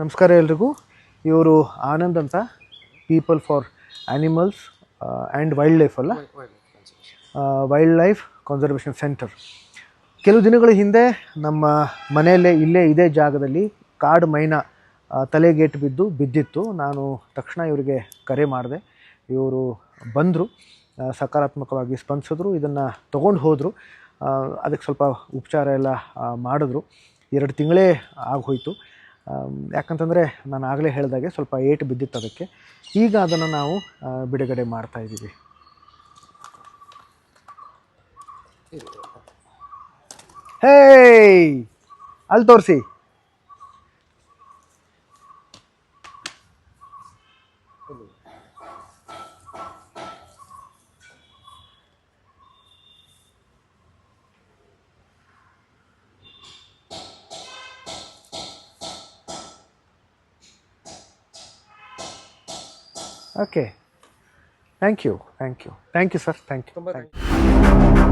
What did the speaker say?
ನಮಸ್ಕಾರ ಎಲ್ರಿಗೂ ಇವರು ಆನಂದ್ ಅಂತ people for animals and wildlife ಅಲ್ಲ ವೈಲ್ಡ್ ಲೈಫ್ ಕನ್ಸರ್ವೇಷನ್ ಸೆಂಟರ್ ಕೆಲವು ದಿನಗಳ ಹಿಂದೆ ನಮ್ಮ ಮನೆಯಲ್ಲೇ ಇಲ್ಲೇ ಇದೇ ಜಾಗದಲ್ಲಿ ಕಾಡು ಮೈನಾ ತಲೆಗೇಟು ಬಿದ್ದು ಬಿದ್ದಿತ್ತು ನಾನು ತಕ್ಷಣ ಇವರಿಗೆ ಕರೆ ಮಾಡಿದೆ ಇವರು ಬಂದರು ಸಕಾರಾತ್ಮಕವಾಗಿ ಸ್ಪಂದಿಸಿದ್ರು ಇದನ್ನು ತೊಗೊಂಡು ಹೋದರು ಅದಕ್ಕೆ ಸ್ವಲ್ಪ ಉಪಚಾರ ಎಲ್ಲ ಮಾಡಿದ್ರು ಎರಡು ತಿಂಗಳೇ ಆಗೋಯ್ತು ಯಾಕಂತಂದರೆ ನಾನು ಆಗಲೇ ಹೇಳಿದಾಗೆ ಸ್ವಲ್ಪ ಏಟ್ ಬಿದ್ದಿತ್ತು ಅದಕ್ಕೆ ಈಗ ಅದನ್ನು ನಾವು ಬಿಡುಗಡೆ ಮಾಡ್ತಾಯಿದ್ದೀವಿ ಹೇ ಅಲ್ಲಿ ತೋರಿಸಿ Okay. Thank you. Thank you. Thank you, sir. Thank you. Thank you.